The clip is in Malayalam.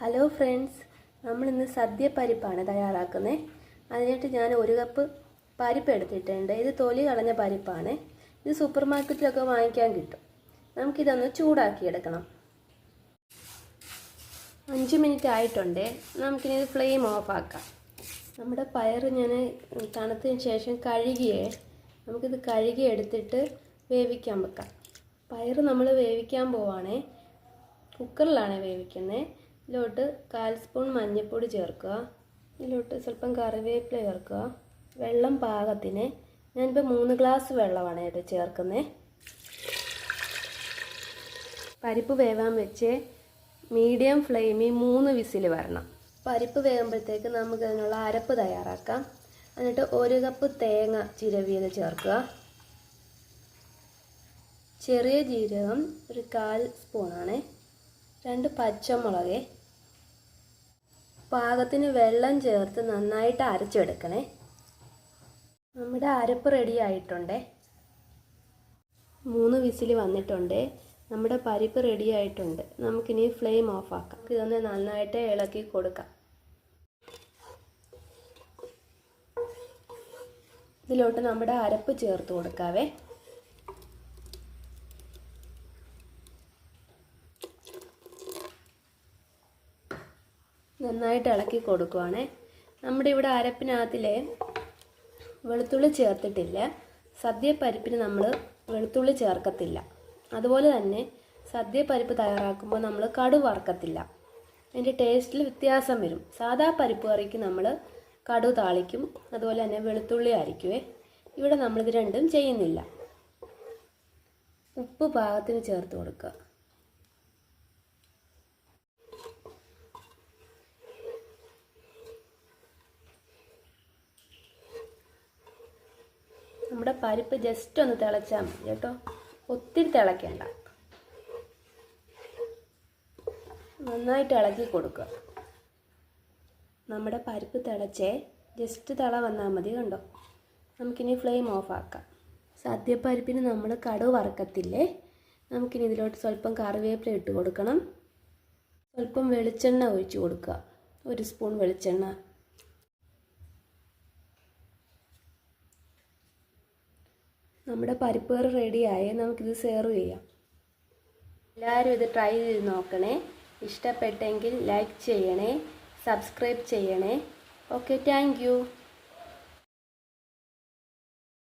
ഹലോ ഫ്രണ്ട്സ് നമ്മളിന്ന് സദ്യ പരിപ്പാണ് തയ്യാറാക്കുന്നത് അതിനായിട്ട് ഞാൻ ഒരു കപ്പ് പരിപ്പ് എടുത്തിട്ടുണ്ട്. ഇത് തൊലി കളഞ്ഞ പരിപ്പാണ്. ഇത് സൂപ്പർ മാർക്കറ്റിലൊക്കെ വാങ്ങിക്കാൻ കിട്ടും. നമുക്കിതൊന്ന് ചൂടാക്കിയെടുക്കണം. അഞ്ച് മിനിറ്റ് ആയിട്ടുണ്ട്. നമുക്കിനി ഇത് ഫ്ലെയിം ഓഫാക്കാം. നമ്മുടെ പയർ ഞാൻ തണുത്തതിന് ശേഷം കഴുകിയേ നമുക്കിത് കഴുകി എടുത്തിട്ട് വേവിക്കാൻ വെക്കാം. പയർ നമ്മൾ വേവിക്കാൻ പോവാണേ. കുക്കറിലാണ് വേവിക്കുന്നത് ഇതിലോട്ട് കാൽ സ്പൂൺ മഞ്ഞൾപ്പൊടി ചേർക്കുക. ഇതിലോട്ട് സ്വല്പം കറിവേപ്പില ചേർക്കുക. വെള്ളം പാകത്തിന് ഞാനിപ്പോൾ മൂന്ന് ഗ്ലാസ് വെള്ളമാണ് ഇത് ചേർക്കുന്നത് പരിപ്പ് വേവാൻ വെച്ച് മീഡിയം ഫ്ലെയിമിൽ മൂന്ന് വിസിൽ വരണം. പരിപ്പ് വേകുമ്പോഴത്തേക്ക് നമുക്ക് അതിനുള്ള അരപ്പ് തയ്യാറാക്കാം. എന്നിട്ട് ഒരു കപ്പ് തേങ്ങ ചിരവിയത് ചേർക്കുക. ചെറിയ ജീരകം ഒരു കാൽ സ്പൂണാണ്. രണ്ട് പച്ചമുളക്. പാകത്തിന് വെള്ളം ചേർത്ത് നന്നായിട്ട് അരച്ചെടുക്കണേ. നമ്മുടെ അരപ്പ് റെഡി ആയിട്ടുണ്ട്. മൂന്ന് വിസിൽ വന്നിട്ടുണ്ട്. നമ്മുടെ പരിപ്പ് റെഡി ആയിട്ടുണ്ട്. നമുക്കിനി ഫ്ലെയിം ഓഫ് ആക്കാം. ഇതൊന്ന് നന്നായിട്ട് ഇളക്കി കൊടുക്കാം. ഇതിലോട്ട് നമ്മുടെ അരപ്പ് ചേർത്ത് കൊടുക്കാവേ. നന്നായിട്ട് ഇളക്കി കൊടുക്കുവാണേ. നമ്മുടെ ഇവിടെ അരപ്പിനകത്തിലെ വെളുത്തുള്ളി ചേർത്തിട്ടില്ല. സദ്യ പരിപ്പിന് നമ്മൾ വെളുത്തുള്ളി ചേർക്കത്തില്ല. അതുപോലെ തന്നെ സദ്യ പരിപ്പ് തയ്യാറാക്കുമ്പോൾ നമ്മൾ കടു വറക്കത്തില്ല. അതിന്റെ ടേസ്റ്റിൽ വ്യത്യാസം വരും. സാധാ പരിപ്പ് കറിക്ക് നമ്മൾ കടു താളിക്കും അതുപോലെ തന്നെ വെളുത്തുള്ളി അരിക്കുവേ. ഇവിടെ നമ്മളിത് രണ്ടും ചെയ്യുന്നില്ല. ഉപ്പ് പാകത്തിന് ചേർത്ത് കൊടുക്കുക. നമ്മുടെ പരിപ്പ് ജസ്റ്റ് ഒന്ന് തിളച്ചാൽ മതി കേട്ടോ. ഒത്തിരി തിളക്കേണ്ട. നന്നായിട്ട് ഇളക്കി കൊടുക്കുക. നമ്മുടെ പരിപ്പ് തിളച്ചേ ജസ്റ്റ് തിള വന്നാൽ മതി കണ്ടോ. നമുക്കിനി ഫ്ലെയിം ഓഫ് ആക്കാം. സദ്യപ്പരിപ്പിന് നമ്മൾ കടു വറക്കത്തില്ലേ? നമുക്കിനി ഇതിലോട്ട് സ്വല്പം കറിവേപ്പില ഇട്ട് കൊടുക്കണം. സ്വല്പം വെളിച്ചെണ്ണ ഒഴിച്ച് കൊടുക്കുക. ഒരു സ്പൂൺ വെളിച്ചെണ്ണ. നമ്മുടെ പരിപ്പ് കറി റെഡിയായി നമുക്കിത് സെർവ് ചെയ്യാം. എല്ലാവരും ഇത് ട്രൈ ചെയ്ത് നോക്കണേ. ഇഷ്ടപ്പെട്ടെങ്കിൽ ലൈക്ക് ചെയ്യണേ സബ്സ്ക്രൈബ് ചെയ്യണേ. Okay thank